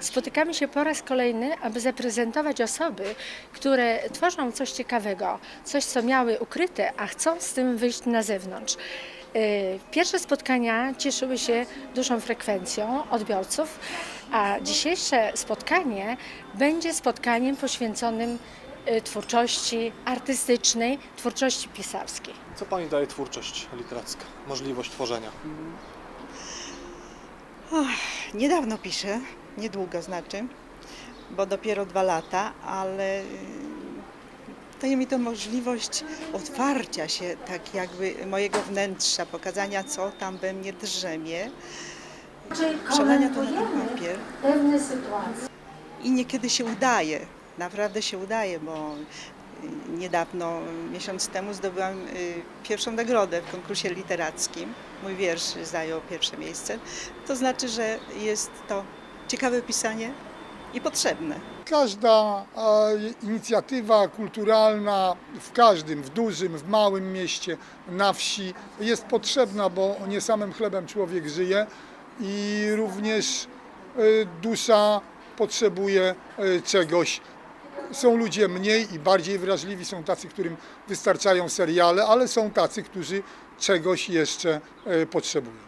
Spotykamy się po raz kolejny, aby zaprezentować osoby, które tworzą coś ciekawego, coś, co miały ukryte, a chcą z tym wyjść na zewnątrz. Yy, Pierwsze spotkania cieszyły się dużą frekwencją odbiorców, a dzisiejsze spotkanie będzie spotkaniem poświęconym yy, twórczości artystycznej, twórczości pisarskiej. Co Pani daje twórczość literacka, możliwość tworzenia? Niedawno piszę, niedługo znaczy, bo dopiero dwa lata, ale y, daje mi to możliwość otwarcia się tak jakby mojego wnętrza, pokazania co tam we mnie drzemie Przelania to na ten papier. pewne sytuacje. i niekiedy się udaje, naprawdę się udaje, bo y, niedawno, miesiąc temu zdobyłam y, pierwszą nagrodę w konkursie literackim. Mój wiersz zajął pierwsze miejsce. To znaczy, że jest to ciekawe pisanie i potrzebne. Każda inicjatywa kulturalna w każdym, w dużym, w małym mieście, na wsi jest potrzebna, bo nie samym chlebem człowiek żyje i również e, dusza potrzebuje e, czegoś. Są ludzie mniej i bardziej wrażliwi, są tacy, którym wystarczają seriale, ale są tacy, którzy czegoś jeszcze e, potrzebują.